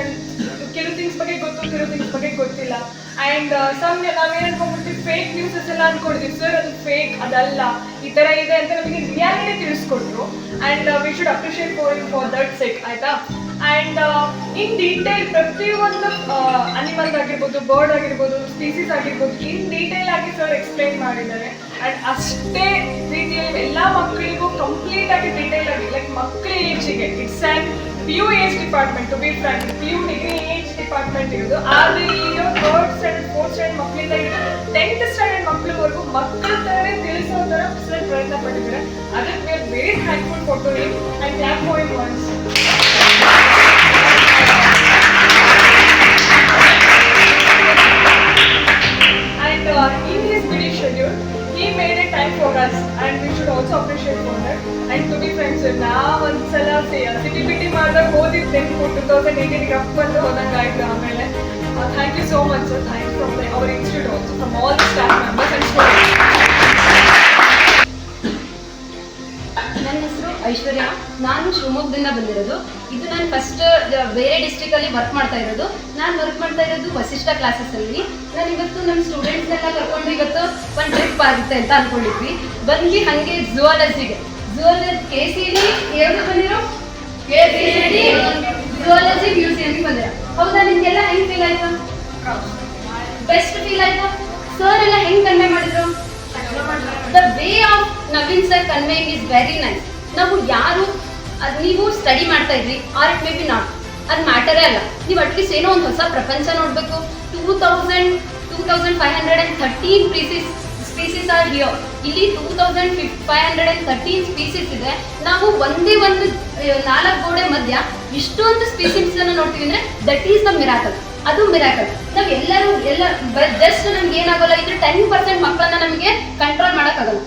And ಕೆಲವು things ಬಗ್ಗೆ ಗೊತ್ತು ಕೆಲವು ಥಿಂಗ್ಸ್ ಬಗ್ಗೆ ಗೊತ್ತಿಲ್ಲ. ಆ್ಯಂಡ್ ಸಮ್ ನಾವೇನು ಅನ್ಕೊಂಡ್ಬಿಡ್ತೀವಿ? ಫೇಕ್ ನ್ಯೂಸಸ್ ಎಲ್ಲ ಅನ್ಕೊಂಡಿದ್ದೀವಿ ಸರ್ ಅದು ಫೇಕ್ ಅದಲ್ಲ. ಈ ಥರ ಇದೆ ಅಂತ ನಮಗೆ reality ತಿಳಿಸ್ಕೊಟ್ರು. And we should appreciate for for that set ಆಯಿತಾ? ಆ್ಯಂಡ್ ಇನ್ ಡೀಟೇಲ್ ಪ್ರತಿಯೊಂದು ಅನಿಮಲ್ ಆಗಿರ್ಬೋದು ಬರ್ಡ್ ಆಗಿರ್ಬೋದು ಸ್ಪೀಸೀಸ್ ಆಗಿರ್ಬೋದು ಇನ್ ಡೀಟೇಲ್ ಆಗಿ ಸರ್ ಎಕ್ಸ್ಪ್ಲೈನ್ ಮಾಡಿದ್ದಾರೆ. ಆ್ಯಂಡ್ ಅಷ್ಟೇ ರೀತಿಯಲ್ಲಿ ಎಲ್ಲ ಮಕ್ಕಳಿಗೂ ಕಂಪ್ಲೀಟ್ ಆಗಿ ಡೀಟೇಲ್ ಆಗಿ ಲೈಕ್ ಮಕ್ಕಳ ಏಜಿಗೆ it's and P U age department be frank P U degree age department ಇರೋದು. ಆದ್ರೆ ಈಗ ಥರ್ಡ್ ಸ್ಟ್ಯಾಂಡರ್ಡ್ ಫೋರ್ತ್ ಸ್ಟ್ಯಾಂಡರ್ಡ್ ಮಕ್ಕಳಿಂದ ಟೆಂತ್ ಸ್ಟ್ಯಾಂಡರ್ಡ್ ಮಕ್ಕಳವರೆಗೂ ಮಕ್ಕಳ ಥರನೇ ತಿಳಿಸೋ ಥರ ಸರ್ ಪ್ರಯತ್ನ ಪಟ್ಟಿದ್ದಾರೆ. ಅದಕ್ಕೆ we are very thankful for to him clap for him once he made a time for us, and we should also appreciate for that. And to be frank, ನಾ ಒಂದ್ಸಲ ಸಿಟಿ ಬಿಟಿ ಮಾಡಿದಾಗ ಓದಿದ್ದೆ two thousand ಏಯ್ಟೀನ್ಗೆ up ಬಂದು ಹೋದಂಗೆ ಆಯ್ತು ಆಮೇಲೆ thank you so much sir thanks from our institute also from all staff members and students Aishwarya, ನಾನು ಶಿವಮೊಗ್ಗದಿಂದ ಬಂದಿರೋದು. ಇದು ನಾನು ಫಸ್ಟ್ ಬೇರೆ ಡಿಸ್ಟ್ರಿಕ್ಟಲ್ಲಿ ವರ್ಕ್ ಮಾಡ್ತಾ ಇರೋದು. ನಾನು ವರ್ಕ್ ಮಾಡ್ತಾ ಇರೋದು ವಸಿಷ್ಠ ಕ್ಲಾಸಸ್ಸಲ್ಲಿ ನಾನು ಇವತ್ತು ನಮ್ಮ ಸ್ಟೂಡೆಂಟ್ಸ್ ಎಲ್ಲ ಕರ್ಕೊಂಡು ಇವತ್ತು ಒಂದು ಟ್ರಿಪ್ ಆಗುತ್ತೆ ಅಂತ ಅಂದ್ಕೊಂಡಿದ್ವಿ ಬಂದು ಹಾಗೆ ಝುವಾಲಜಿಗೆ ಝುವಾಲಜಿ ಕೆ ಸಿ ಡಿ ಎರಡು ಬಂದಿರೋ? ಕೆ ಸಿ ಝುವಾಲಜಿ ಮ್ಯೂಸಿಯಮ್ಗೆ ಬಂದಿರೋ. ಹೌದಾ, ನಿಮಗೆಲ್ಲ ಹೆಂಗೆ ಫೀಲ್ ಆಯ್ತಾ? ಬೆಸ್ಟ್ ಫೀಲ್ ಆಯ್ತಾ? ಸರ್ ಎಲ್ಲ ಹೆಂಗ್ ಕನ್ವೆ ಮಾಡಿದ್ರು? The way of Naveen sir conveying is very nice ನಾವು ಯಾರು? ನೀವು ಸ್ಟಡಿ ಮಾಡ್ತಾ ಇದ್ರಿ. Or it may be not ಅದು ಮ್ಯಾಟರೇ ಅಲ್ಲ. ನೀವು ಅಟ್ಲೀಸ್ಟ್ ಏನೋ ಒಂದು ಹೊಸ ಪ್ರಪಂಚ ನೋಡಬೇಕು. Two thousand two thousand five hundred and thirteen species species are here ಇಲ್ಲಿ two thousand fif five hundred and thirteen species ಇದೆ. ನಾವು ಒಂದೇ ಒಂದು ನಾಲ್ಕು ಗೋಡೆ ಮಧ್ಯ ಇಷ್ಟೊಂದು ಸ್ಪೀಸೀಸ್ ಅನ್ನು ನೋಡ್ತೀವಿ ಅಂದ್ರೆ ದಟ್ ಈಸ್ ದ ಮಿರಾಕಲ್ ಅದು ಮಿರಾಕಲ್ ನಾವ್ ಎಲ್ಲರೂ ಎಲ್ಲ ಜಸ್ಟ್ ನಮ್ಗೆ ಏನಾಗಲ್ಲ, ಇದ್ರೆ ಟೆನ್ ಪರ್ಸೆಂಟ್ ಮಕ್ಕಳನ್ನ ನಮಗೆ ಕಂಟ್ರೋಲ್ ಮಾಡೋಕ್ಕಾಗಲ್ಲ.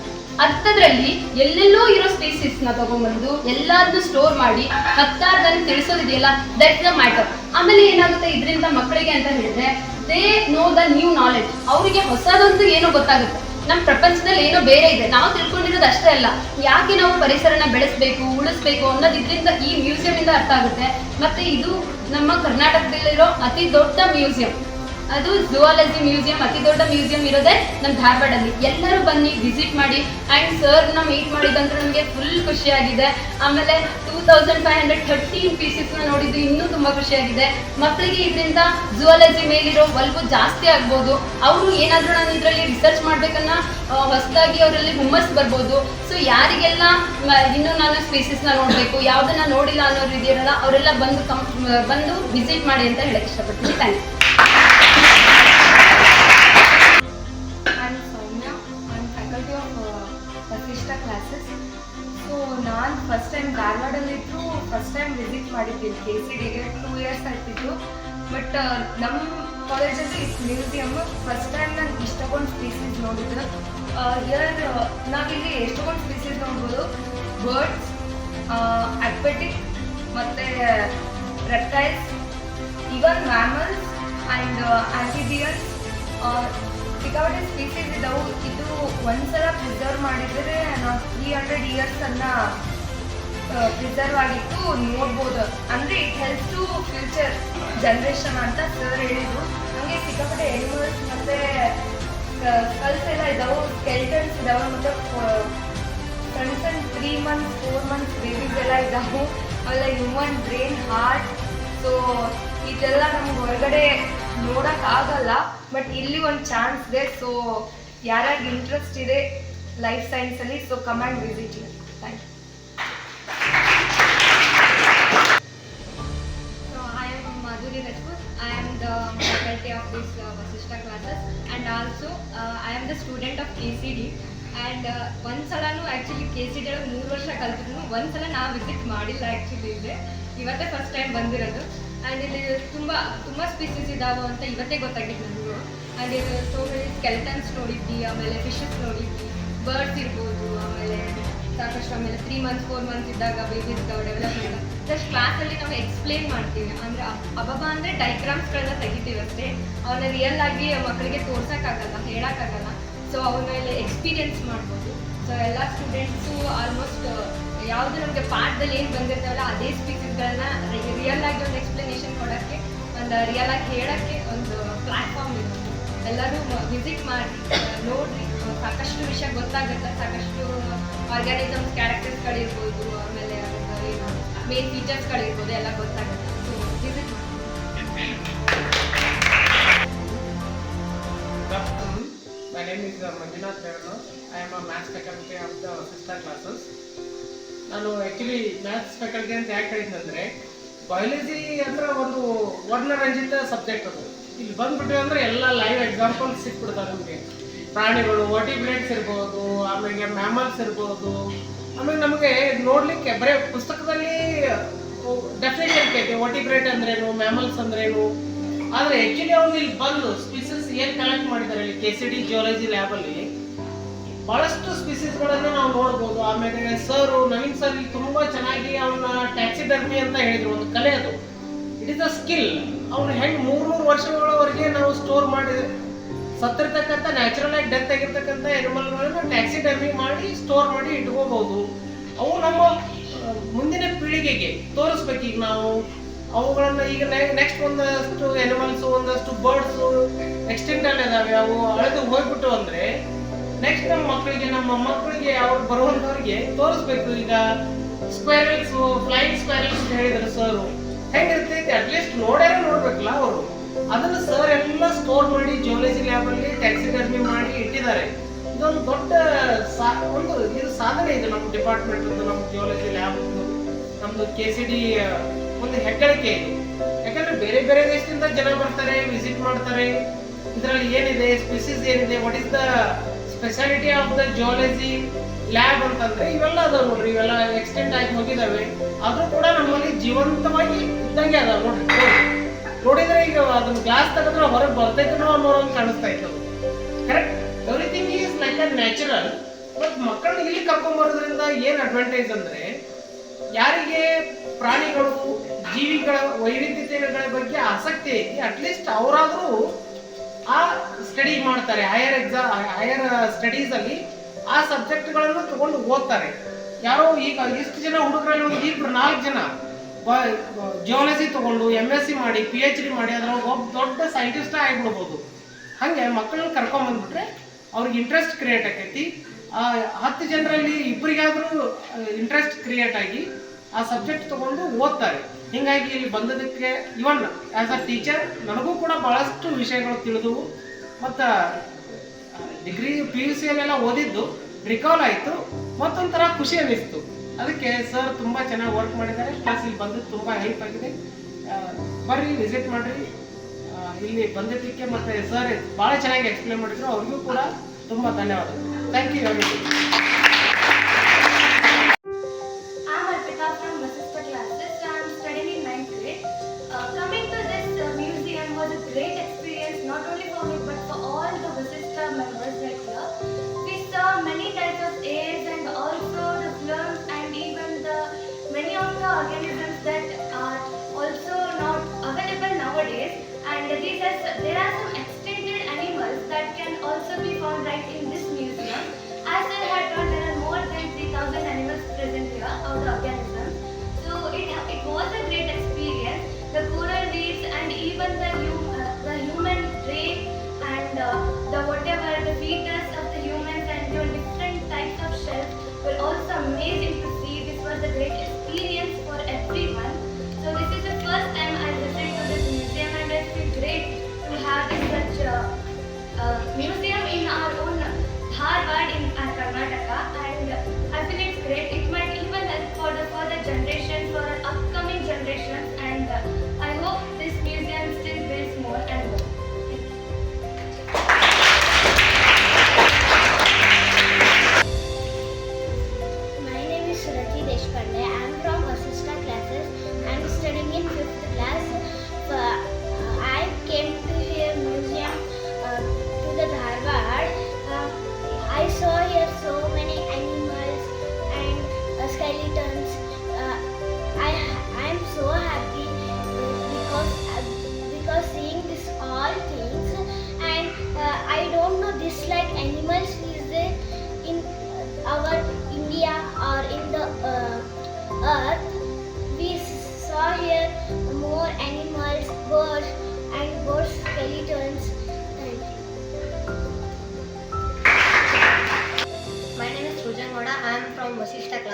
ಅಂಥದ್ರಲ್ಲಿ ಎಲ್ಲೆಲ್ಲೋ ಇರೋ ಸ್ಪೀಸೀಸ್ನ ತಗೊಂಡ್ಬಂದು ಎಲ್ಲಾದ್ರೂ ಸ್ಟೋರ್ ಮಾಡಿ ಹತ್ತಾರ್ದನ್ನು ತಿಳಿಸೋದಿದೆಯಲ್ಲ? ದಟ್ಸ್ ದ ಮ್ಯಾಟರ್ ಆಮೇಲೆ ಏನಾಗುತ್ತೆ ಇದರಿಂದ ಮಕ್ಕಳಿಗೆ ಅಂತ ಹೇಳಿದ್ರೆ they know the new knowledge ಅವರಿಗೆ ಹೊಸದೊಂದು ಏನೋ ಗೊತ್ತಾಗುತ್ತೆ. ನಮ್ಮ ಪ್ರಪಂಚದಲ್ಲಿ ಏನೋ ಬೇರೆ ಇದೆ. ನಾವು ತಿಳ್ಕೊಂಡಿರೋದು ಅಷ್ಟೇ ಅಲ್ಲ. ಯಾಕೆ ನಾವು ಪರಿಸರನ ಬೆಳೆಸಬೇಕು, ಉಳಿಸ್ಬೇಕು ಅನ್ನೋದು ಇದರಿಂದ ಈ ಮ್ಯೂಸಿಯಂ ಇಂದ ಅರ್ಥ ಆಗುತ್ತೆ. ಮತ್ತೆ ಇದು ನಮ್ಮ ಕರ್ನಾಟಕದಲ್ಲಿರೋ ಅತಿ ದೊಡ್ಡ ಮ್ಯೂಸಿಯಂ ಅದು ಜುವಾಲಜಿ ಮ್ಯೂಸಿಯಂ ಅತಿ ದೊಡ್ಡ ಮ್ಯೂಸಿಯಂ ಇರೋದೇ ನಮ್ಮ ಧಾರವಾಡಲ್ಲಿ. ಎಲ್ಲರೂ ಬನ್ನಿ ವಿಸಿಟ್ ಮಾಡಿ. ಆ್ಯಂಡ್ನ ಮೀಟ್ ಮಾಡಿದಂತ ನಮಗೆ ಫುಲ್ ಖುಷಿಯಾಗಿದೆ. ಆಮೇಲೆ two thousand five hundred thirteen ಪೀಸಸ್ನ ನೋಡಿದ್ದು ಇನ್ನೂ ತುಂಬ ಖುಷಿಯಾಗಿದೆ. ಮಕ್ಕಳಿಗೆ ಇದರಿಂದ ಝುವಾಲಜಿ ಮೇಲಿರೋ ಒಲವು ಜಾಸ್ತಿ ಆಗ್ಬೋದು. ಅವರು ಏನಾದರೂ ನಾನು ಇದರಲ್ಲಿ ರಿಸರ್ಚ್ ಮಾಡ್ಬೇಕನ್ನ ಹೊಸದಾಗಿ ಅವರಲ್ಲಿ ಹುಮ್ಮಸ್ ಬರ್ಬೋದು. ಸೊ ಯಾರಿಗೆಲ್ಲ ಇನ್ನೂ ನಾನು ನ ನೋಡಬೇಕು, ಯಾವುದನ್ನ ನೋಡಿಲ್ಲ ಅನ್ನೋರು ಇದೆಯಲ್ಲ ಅವರೆಲ್ಲ ಬಂದು ಬಂದು ವಿಸಿಟ್ ಮಾಡಿ ಅಂತ ಹೇಳಕ್ಕೆ ಇಷ್ಟಪಡ್ತೀನಿ. Thank you first time visit ಮಾಡಿದ್ದೀನಿ ಕೆ ಸಿ ಡಿಗೆ ಟೂ ಇಯರ್ಸ್ ಆಗ್ತಿತ್ತು ಬಟ್ ನಮ್ಮ ಕಾಲೇಜಲ್ಲಿ ಮ್ಯೂಸಿಯಮ್ ಫಸ್ಟ್ ಟೈಮ್ ನಾನು ಇಷ್ಟೊಂದು ಸ್ಪೀಸೀಸ್ ನೋಡಿದ್ದು. ಇಯರ್ ನಾವಿಲ್ಲಿ ಎಷ್ಟೊಂದು ಸ್ಪೀಸೀಸ್ ನೋಡ್ಬೋದು. ಬರ್ಡ್ಸ್ ಅಕ್ವೆಟಿಕ್ ಮತ್ತು reptiles even mammals and amphibians ಸಿಕ್ಕಾಪಟ್ಟೆ ಸ್ಪೀಸೀಸ್ ಇದ್ದಾವೆ ಇದು ಒಂದು ಸಲ ಪ್ರಿಸರ್ವ್ ಮಾಡಿದರೆ ನಾವು ತ್ರೀ ಹಂಡ್ರೆಡ್ ಇಯರ್ಸ್ ಅನ್ನ ಪ್ರಿಸರ್ವ್ ಆಗಿತ್ತು, ನೋಡ್ಬೋದು. ಅಂದರೆ it help to future generation ಅಂತ ಸರ್ ಹೇಳಿದ್ರು. ನಮಗೆ ಸಿಕ್ಕಾಪಟ್ಟೆ ಎನಿಮಲ್ಸ್ ಮತ್ತು ಸ್ಕಲ್ಸ್ ಎಲ್ಲ ಇದ್ದಾವೆ ಸ್ಕೆಲ್ಟನ್ಸ್ ಇದ್ದಾವೆ ಮತ್ತು ಸಣ್ಣ ಸಣ್ಣ three months four months babies ಎಲ್ಲ ಇದ್ದಾವೆ ಆಮೇಲೆ ಹ್ಯೂಮನ್ ಬ್ರೈನ್ ಹಾರ್ಟ್ ಸೊ ಇದೆಲ್ಲ ನಮ್ಗೆ ಹೊರಗಡೆ ನೋಡೋಕ್ಕಾಗಲ್ಲ ಬಟ್ ಇಲ್ಲಿ ಒಂದು ಚಾನ್ಸ್ ಇದೆ. ಸೊ ಯಾರ್ಯಾರಿಗೆ ಇಂಟ್ರೆಸ್ಟ್ ಇದೆ life ಸೈನ್ಸಲ್ಲಿ so come and visit thank you this uh, Vasishta classes. And also uh, I am the student of KCD. And ಒಂದ್ಸಲನೂ actually K C D ಒಳಗೆ ಮೂರು ವರ್ಷ ಕಲ್ತ್ರೂ ಒಂದು ಸಲ ನಾವು ವಿಸಿಟ್ ಮಾಡಿಲ್ಲ ಆ್ಯಕ್ಚುಲಿ ಇಲ್ಲಿ. ಇವತ್ತೇ ಫಸ್ಟ್ ಟೈಮ್ ಬಂದಿರೋದು. ಆ್ಯಂಡ್ ಇಲ್ಲಿ ತುಂಬ ತುಂಬ ಸ್ಪೀಸೀಸ್ ಇದಾವೆ ಅಂತ ಇವತ್ತೇ ಗೊತ್ತಾಗಿದ್ದು ನನಗೂ ಆ್ಯಂಡ್ ಇದು ಸೊ ಸ್ಕೆಲ್ಟನ್ಸ್ ನೋಡಿದ್ವಿ ಆಮೇಲೆ ಫಿಶಸ್ ನೋಡಿದ್ವಿ. ಬರ್ಡ್ಸ್ ಇರ್ಬೋದು ಆಮೇಲೆ ಸಾಕಷ್ಟು ಆಮೇಲೆ ತ್ರೀ ಮಂತ್ಸ್ ಫೋರ್ ಮಂತ್ಸ್ ಇದ್ದಾಗ ಬೇಬೀಸ್ ಡೆವಲಪ್ಮೆಂಟ್ ಜಸ್ಟ್ ಕ್ಲಾಸಲ್ಲಿ ನಾವು ಎಕ್ಸ್ಪ್ಲೇನ್ ಮಾಡ್ತೀವಿ. ಅಂದರೆ ಅಬಬ ಡೈಗ್ರಾಮ್ಸ್ ಡೈಗ್ರಾಮ್ಸ್ಗಳನ್ನ ತೆಗಿತೀವಿ ಅಷ್ಟೇ. ಅವನ್ನ ರಿಯಲ್ ಆಗಿ ಮಕ್ಕಳಿಗೆ ತೋರ್ಸೋಕ್ಕಾಗಲ್ಲ, ಹೇಳೋಕ್ಕಾಗಲ್ಲ. ಸೊ ಅವನ್ನ ಇಲ್ಲಿ ಎಕ್ಸ್ಪೀರಿಯನ್ಸ್ ಮಾಡ್ಬೋದು. ಸೊ ಎಲ್ಲ ಸ್ಟೂಡೆಂಟ್ಸು ಆಲ್ಮೋಸ್ಟ್ ಯಾವುದು ನಮಗೆ ಪಾಠದಲ್ಲಿ ಏನು ಬಂದಿರ್ತಾವಲ್ಲ, ಅದೇ ಸ್ಪೀಚಸ್ಗಳನ್ನ ರಿಯಲ್ ಆಗಿ ಒಂದು ಎಕ್ಸ್ಪ್ಲನೇಷನ್ ಕೊಡಕ್ಕೆ, ಒಂದು ರಿಯಲ್ ಆಗಿ ಹೇಳಕ್ಕೆ ಒಂದು ಪ್ಲಾಟ್ಫಾರ್ಮ್ ಇರುತ್ತೆ ಎಲ್ಲರೂ ವಿಸಿಟ್ ಮಾಡಿ ನೋಡಿ ನೋಡ್ರಿ. ಸಾಕಷ್ಟು ವಿಷಯ ಗೊತ್ತಾಗುತ್ತೆ, ಸಾಕಷ್ಟು ಆರ್ಗ್ಯಾನಿಸಮ್ಸ್ ಕ್ಯಾರೆಕ್ಟರ್ಸ್ಗಳಿರ್ಬೋದು ಮೇನ್ ಫೀಚರ್ಸ್ಗಳಿರ್ಬೋದು ಎಲ್ಲ ಗೊತ್ತಾಗುತ್ತೆ ಸೊ ವಿಸಿಟ್ ಮಾಡಿ I name is of Manjunath Revano. I am a maths. ನಾನು ಆ್ಯಕ್ಚುಲಿ ಮ್ಯಾಥ್ಸ್ ಫ್ಯಾಕಲ್ಟಿ ಅಂತ ಯಾಕೆ ಹೇಳಿದ್ದಂದ್ರೆ ಬಯಾಲಜಿ ಅಂದ್ರೆ ಒಂದು ವರ್ಣರಂಜಿತ ಸಬ್ಜೆಕ್ಟ್ ಅದು ಇಲ್ಲಿ ಬಂದ್ಬಿಟ್ಟು ಅಂದ್ರೆ ಎಲ್ಲ ಲೈವ್ ಎಕ್ಸಾಂಪಲ್ಸ್ ಸಿಕ್ಬಿಡ್ತಾರೆ ನಮಗೆ ಪ್ರಾಣಿಗಳು ವರ್ಟಿಬ್ರೇಟ್ಸ್ ಇರ್ಬೋದು, ಆಮೇಲೆ ಮ್ಯಾಮಲ್ಸ್ ಇರ್ಬೋದು ಆಮೇಲೆ ನಮಗೆ ನೋಡ್ಲಿಕ್ಕೆ, ಬರೀ ಪುಸ್ತಕದಲ್ಲಿ ಡೆಫಿನೆಟ್ ಇರ್ತೈತೆ ವರ್ಟಿಬ್ರೇಟ್ ಅಂದ್ರೇನು ಮ್ಯಾಮಲ್ಸ್ ಅಂದ್ರೇನು? ಆದ್ರೆ ಆಕ್ಚುಲಿ ಅವ್ರು ಇಲ್ಲಿ ಬಂದು ಸ್ಪೀಸಸ್ ಏನ್ ಕಲೆಕ್ಟ್ ಮಾಡಿದ್ದಾರೆ ಇಲ್ಲಿ K C D geology lab ಅಲ್ಲಿ, ಬಹಳಷ್ಟು ಸ್ಪೀಸಸ್ ಗಳನ್ನ ನಾವು ನೋಡ್ಬೋದು. ಆಮೇಲೆ ಸರ್ ನವೀನ್ ಸರ್ ಇಲ್ಲಿ ತುಂಬಾ ಚೆನ್ನಾಗಿ ಅವನ್ನ ಟ್ಯಾಕ್ಸಿಡರ್ಮಿ ಅಂತ ಹೇಳಿದ್ರು, ಒಂದು ಕಲೆ ಅದು. ಇಟ್ ಇಸ್ ಅ ಸ್ಕಿಲ್ ಅವ್ನು ಹೆಂಗ್ ಮೂರ್ನೂರು ವರ್ಷಗಳವರೆಗೆ ನಾವು ಸ್ಟೋರ್ ಮಾಡಿ ಸತ್ತಿರ್ತಕ್ಕಂಥ ನ್ಯಾಚುರಲ್ ಆಗಿ ಡೆತ್ ಆಗಿರ್ತಕ್ಕಂಥ ಎನಿಮಲ್ಗಳನ್ನ ಟ್ಯಾಕ್ಸಿಡರ್ಮಿ ಮಾಡಿ ಸ್ಟೋರ್ ಮಾಡಿ ಇಟ್ಕೋಬಹುದು ಅವು ನಮ್ಮ ಮುಂದಿನ ಪೀಳಿಗೆಗೆ ತೋರಿಸ್ಬೇಕು ಈಗ ನಾವು. ಅವುಗಳನ್ನ ಈಗ ನೆಕ್ಸ್ಟ್ ಒಂದಷ್ಟು ಎನಿಮಲ್ಸ್ ಒಂದಷ್ಟು ಬರ್ಡ್ಸ್ ಎಕ್ಸ್ಟೆಂಟ್ ಅಲ್ಲಿ ಇದಾವೆ ಅವು ಅಳೆದು ಹೋಗ್ಬಿಟ್ಟು ಅಂದ್ರೆ ನೆಕ್ಸ್ಟ್ ನಮ್ಮ ಮಕ್ಕಳಿಗೆ ನಮ್ಮ ಮಕ್ಕಳಿಗೆ ಅವ್ರು ಬರುವಂತವ್ರಿಗೆ ತೋರಿಸ್ಬೇಕು. ಈಗ ಸ್ಕ್ವೇರಲ್ಸ್ ಫ್ಲೈಯಿಂಗ್ ಸ್ಕ್ವೇರಲ್ಸ್ ಹೇಳಿದ್ರು ಸರ್ ಹೆಂಗಿರ್ತೈತಿ? ಅಟ್ಲೀಸ್ಟ್ ನೋಡ್ಯಾರ ನೋಡ್ಬೇಕಲ್ಲ ಅವರು. ಅದನ್ನ ಸರ್ ಎಲ್ಲ ಸ್ಟೋರ್ ಮಾಡಿ ಜಿಯೋಲಜಿ ಲ್ಯಾಬ್ ಅಲ್ಲಿ ಟ್ಯಾಕ್ಸಿಡರ್ಮಿ ಮಾಡಿ ಇಟ್ಟಿದ್ದಾರೆ. ಇದೊಂದು ದೊಡ್ಡ ಒಂದು ಇದು ಸಾಧನೆ ಇದೆ ನಮ್ಮ ಡಿಪಾರ್ಟ್ಮೆಂಟ್ ನಮ್ಮ ಜಿಯೋಲಜಿ ಲ್ಯಾಬ್ ನಮ್ದು ಕೆ ಸಿ ಡಿ ಒಂದು ಹೆಗ್ಗಳಿಕೆ ಇದು. ಯಾಕಂದ್ರೆ ಬೇರೆ ಬೇರೆ ದೇಶದಿಂದ ಜನ ಬರ್ತಾರೆ ವಿಸಿಟ್ ಮಾಡ್ತಾರೆ. ಇದರಲ್ಲಿ ಏನಿದೆ ಸ್ಪೀಸೀಸ್ ಏನಿದೆ what is the speciality of the geology lab ಅಂತಂದ್ರೆ ಇವೆಲ್ಲ ಅದಾವ ನೋಡ್ರಿ, ಇವೆಲ್ಲ ಎಕ್ಸ್ಟೆಂಡ್ ಆಗಿ ಹೋಗಿದಾವೆ. ಆದ್ರೂ ಕೂಡ ನಮ್ಮಲ್ಲಿ ಜೀವಂತವಾಗಿ ಇದ್ದಂಗೆ ಅದಾವ ನೋಡ್ರಿ. ನೋಡಿ. ನೋಡಿದ್ರೆ ಈಗ ಅದನ್ನ ಗ್ಲಾಸ್ ತೆಗೆದ್ರೆ ಹೊರಗೆ ಬರ್ತೈತನೋ ಅನ್ನೋರಂಗೆ ಕಾಣಿಸ್ತಾ ಇತ್ತು. Correct everything is like a natural but ಮಕ್ಕಳನ್ನ ಇಲ್ಲಿ ಕರ್ಕೊಂಬರೋದ್ರಿಂದ ಏನ್ ಅಡ್ವಾಂಟೇಜ್ ಅಂದ್ರೆ, ಯಾರಿಗೆ ಪ್ರಾಣಿಗಳು, ಜೀವಿಗಳ ವೈವಿಧ್ಯತೆಗಳ ಬಗ್ಗೆ ಆಸಕ್ತಿ ಐತಿ ಅಟ್ಲೀಸ್ಟ್ ಅವರಾದರೂ ಆ ಸ್ಟಡಿ ಮಾಡ್ತಾರೆ. ಹೈಯರ್ ಎಕ್ಸಾಮ್ ಹೈಯರ್ ಸ್ಟಡೀಸ್ ಅಲ್ಲಿ ಆ ಸಬ್ಜೆಕ್ಟ್ಗಳನ್ನು ತಗೊಂಡು ಓದ್ತಾರೆ. ಯಾರೋ ಈಗ ಎಷ್ಟು ಜನ ಹುಡುಗರಲ್ಲಿ ಒಂದು ಇಬ್ರು ನಾಲ್ಕು ಜನ. ಜಿಯಾಲಜಿ ತಗೊಂಡು ಎಂ ಎಸ್ ಸಿ ಮಾಡಿ ಪಿ ಎಚ್ ಡಿ ಮಾಡಿ ಅದ್ರ ಒಬ್ಬ ದೊಡ್ಡ ಸೈಂಟಿಸ್ಟ್ ಆಗಿಬಿಡ್ಬೋದು. ಹಾಗೆ ಮಕ್ಕಳನ್ನ ಕರ್ಕೊಂಬಂದ್ಬಿಟ್ರೆ ಅವ್ರಿಗೆ ಇಂಟ್ರೆಸ್ಟ್ ಕ್ರಿಯೇಟ್ ಆಕೈತಿ. ಆ, ಹತ್ತು ಜನರಲ್ಲಿ ಇಬ್ಬರಿಗಾದ್ರೂ ಇಂಟ್ರೆಸ್ಟ್ ಕ್ರಿಯೇಟ್ ಆಗಿ ಆ ಸಬ್ಜೆಕ್ಟ್ ತಗೊಂಡು ಓದ್ತಾರೆ. ಹಿಂಗಾಗಿ ಇಲ್ಲಿ ಬಂದದಕ್ಕೆ ಇವನ್ ಆಸ್ ಅ ಟೀಚರ್ ನನಗೂ ಕೂಡ ಬಹಳಷ್ಟು ವಿಷಯಗಳು ತಿಳಿದವು. ಮತ್ತು ಡಿಗ್ರಿ ಪಿ ಯು ಸಿಯಲ್ಲೆಲ್ಲ ಓದಿದ್ದು ರಿಕಾಲ್ ಆಯಿತು. ಮತ್ತೊಂಥರ ಖುಷಿ ಅನ್ನಿಸ್ತು ಅದಕ್ಕೆ ಸರ್ ತುಂಬ ಚೆನ್ನಾಗಿ ವರ್ಕ್ ಮಾಡಿದ್ದಾರೆ. ಪ್ಲಸ್ ಇಲ್ಲಿ ಬಂದು ತುಂಬ ಹೆಲ್ಪ್ ಆಗಿದೆ. ಬರ್ರಿ ವಿಸಿಟ್ ಮಾಡ್ರಿ. ಇಲ್ಲಿ ಬಂದಿದ್ದಕ್ಕೆ ಮತ್ತೆ ಸರ್ ಭಾಳ ಚೆನ್ನಾಗಿ ಎಕ್ಸ್ಪ್ಲೇನ್ ಮಾಡಿದ್ರು. ಅವ್ರಿಗೂ ಕೂಡ ತುಂಬ ಧನ್ಯವಾದಗಳು. Thank you every there are some extincted animals that can also be found right in this museum. As I had told, there are more than 3,000 animals present here, of the organisms. So it, it was a great experience. The coral reefs and even the, uh, the human brain and uh, the whatever, the fetus of the humans and the different types of shells were also amazing to see. This was a great experience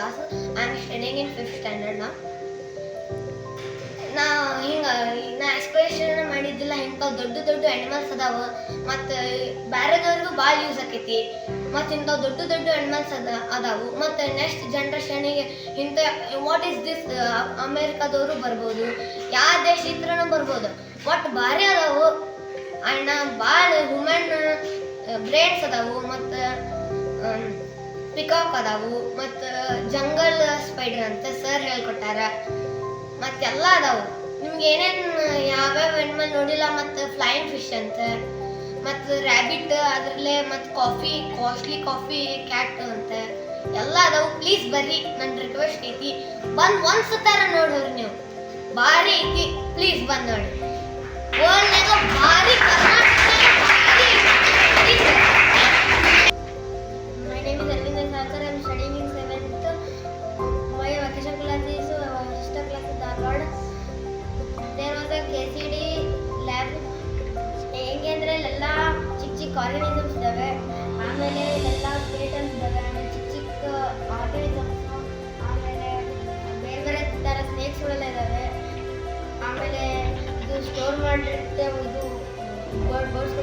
class. I'm studying in fifth standard now. ನಾ ಹಿಂಗೆ, ನಾ expression ಮಾಡಿದ್ದಿಲ್ಲ, ಇಂಥ ದೊಡ್ಡ ದೊಡ್ಡ animals ಅದಾವ. ಮತ್ತು ಬೇರೆದವ್ರಿಗೂ ಭಾಳ use ಆಕೈತಿ. ಮತ್ತು ಇಂಥವು ದೊಡ್ಡ ದೊಡ್ಡ ಅನಿಮಲ್ಸ್ ಅದ, ಅದಾವು. ಮತ್ತು ನೆಕ್ಸ್ಟ್ ಜನ್ರೇಷನಿಗೆ ಇಂಥ ವಾಟ್ ಈಸ್ ದಿಸ್ ಅಮೇರಿಕಾದವರು ಬರ್ಬೋದು. ಯಾವ ದೇಶ ಇದ್ರೂ ಬರ್ಬೋದು. ಒಟ್ಟು ಭಾರಿ ಅದಾವು. ಆ್ಯಂಡ್ ಭಾಳ ಹ್ಯೂಮನ್ ಬ್ರೇನ್ಸ್ ಅದಾವು. ಮತ್ತು ಪಿಕಾಕ್ ಅದಾವು ಮತ್ತು ಜಂಗಲ್ ಸ್ಪೈಡರ್ ಅಂತ ಸರ್ ಹೇಳ್ಕೊಟ್ಟಾರ. ಮತ್ತೆಲ್ಲ ಅದಾವು. ನಿಮ್ಗೆ ಏನೇನು ಯಾವ್ಯಾವ ಅನಿಮಲ್ ನೋಡಿಲ್ಲ ಮತ್ತು ಫ್ಲೈಯಿಂಗ್ ಫಿಶ್ ಅಂತ. ಮತ್ತು ರ್ಯಾಬಿಟ್ ಅದರಲ್ಲೇ ಮತ್ತು ಕಾಫಿ ಕಾಸ್ಟ್ಲಿ ಕಾಫಿ ಕ್ಯಾಟ್ ಅಂತ. ಎಲ್ಲ ಅದಾವು. ಪ್ಲೀಸ್ ಬರ್ರಿ. ನನ್ನ ರಿಕ್ವೆಸ್ಟ್ ಐತಿ. ಬಂದು ಒಂದು ಸತಾರ ನೋಡ್ರಿ ನೀವು. ಭಾರಿ ಐತಿ. ಪ್ಲೀಸ್ ಬಂದು ನೋಡಿ ವರ್ಲ್ಡ್ನಾಗ ಭಾರಿ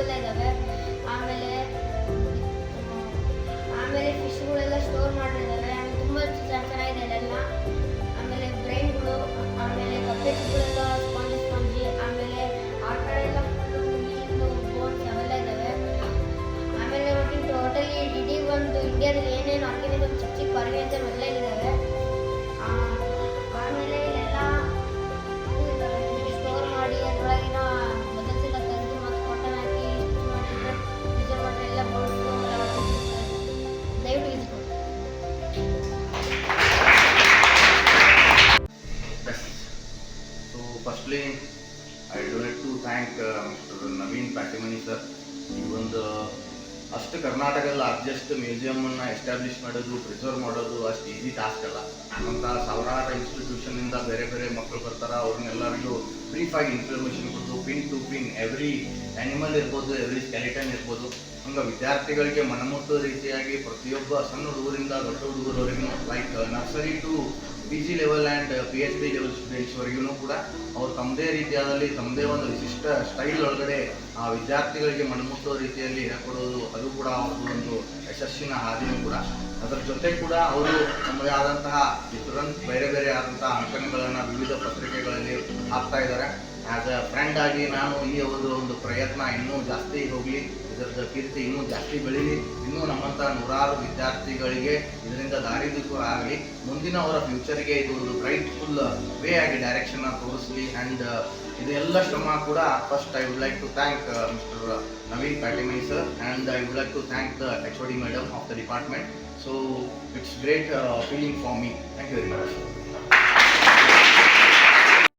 ಇದಾವೆ. ಇದ್ದಾವೆ ಆಮೇಲೆ ಆಮೇಲೆ ಫಿಶ್ಗಳೆಲ್ಲ ಸ್ಟೋರ್ ಮಾಡಿದ್ದಾರೆ ಆಮೇಲೆ ತುಂಬ ಚೆನ್ನಾಗಿದೆ ಅಲ್ಲೆಲ್ಲ ಆಮೇಲೆ ಬ್ರೈನ್ಗಳು ಆಮೇಲೆ ಕಪ್ಪೆಗಳೆಲ್ಲ ಸ್ಪಾಂಜಿ ಸ್ಪಾಂಜಿ ಆಮೇಲೆ ಆ ಕಡೆ ಎಲ್ಲ ಫುಲ್ಲು ಬೋನ್ಸ್ ಅವೆಲ್ಲ ಇದ್ದಾವೆ ಆಮೇಲೆ ಒಟ್ಟು ಟೋಟಲಿ ಇಡೀ ಒಂದು ಇಂಡಿಯಾದಲ್ಲಿ ಏನೇನು ಆರ್ಗನಿಸಮ್ ಚಿಕ್ಕ ಚಿಕ್ಕ ಆರ್ಗನಿಸಮ್ ಎಲ್ಲ ಇದ್ದಾವೆ ಎಸ್ಟಾಬ್ಲಿಷ್ ಮಾಡೋದು ಪ್ರಿಸರ್ವ್ ಮಾಡೋದು ಅಷ್ಟು ಈಸಿ ಟಾಸ್ಕ್ ಅಲ್ಲ. ಅಂತ ಸಾವಿರಾರು ಇನ್ಸ್ಟಿಟ್ಯೂಷನಿಂದ ಬೇರೆ ಬೇರೆ ಮಕ್ಕಳು ಬರ್ತಾರೆ, ಅವ್ರನ್ನೆಲ್ಲರಿಗೂ ಆಗಿ ಇನ್ಫಾರ್ಮೇಷನ್ ಕೊಟ್ಟು pin to pin every animal ಇರ್ಬೋದು ಎವ್ರಿ ಸ್ಕೆಲಿಟನ್ ಇರ್ಬೋದು. ಹಂಗೆ ವಿದ್ಯಾರ್ಥಿಗಳಿಗೆ ಮನಮುಟ್ಟುವ ರೀತಿಯಾಗಿ ಪ್ರತಿಯೊಬ್ಬ ಸಣ್ಣ ಹುಡುಗರಿಂದ ದೊಡ್ಡ ಹುಡುಗರವರೆಗೂ like nursery to P G level and P H D level ಸ್ಟೂಡೆಂಟ್ಸ್ವರೆಗೂ ಕೂಡ ಅವರು ತಮ್ಮದೇ ರೀತಿಯಾದಲ್ಲಿ, ತಮ್ಮದೇ ಒಂದು ವಿಶಿಷ್ಟ ಸ್ಟೈಲ್ ಒಳಗಡೆ ಆ ವಿದ್ಯಾರ್ಥಿಗಳಿಗೆ ಮನಮುಟ್ಟೋ ರೀತಿಯಲ್ಲಿ ಹೇಳ್ಕೊಡೋದು, ಅದು ಕೂಡ ಅವ್ರದ್ದು ಒಂದು ಯಶಸ್ಸಿನ ಹಾದಿನೂ ಕೂಡ. ಅದರ ಜೊತೆ ಕೂಡ ಅವರು ತಮ್ಮದೇ ಆದಂತಹ ಡಿಫರೆಂಟ್ ಬೇರೆ ಬೇರೆ ಆದಂತಹ ಅಂಕಣಗಳನ್ನು ವಿವಿಧ ಪತ್ರಿಕೆಗಳಲ್ಲಿ ಹಾಕ್ತಾ ಇದ್ದಾರೆ. ಆ್ಯಸ್ ಅ ಫ್ರೆಂಡ್ ಆಗಿ ನಾನು ಈ ಒಂದು ಒಂದು ಪ್ರಯತ್ನ ಇನ್ನೂ ಜಾಸ್ತಿ ಹೋಗಲಿ. ಇದರದ ಕೀರ್ತಿ ಇನ್ನೂ ಜಾಸ್ತಿ ಬೆಳೀಲಿ. ಇನ್ನೂ ನಮ್ಮಂಥ ನೂರಾರು ವಿದ್ಯಾರ್ಥಿಗಳಿಗೆ ಇದರಿಂದ ದಾರಿದಕ್ಕೂ ಆಗಲಿ. ಮುಂದಿನ ಅವರ ಫ್ಯೂಚರ್ಗೆ ಇದು ಒಂದು ಬ್ರೈಟ್ಫುಲ್ ವೇ ಆಗಿ ಡೈರೆಕ್ಷನ್ ತೋರಿಸಲಿ. ಆ್ಯಂಡ್ ಇದೆಲ್ಲ ಶ್ರಮ ಕೂಡ first I would like to thank Mister Naveen ಪ್ಯಾಟಿಮೈ sir and I would like to thank the H O D madam of the department so it's great feeling for me thank you very much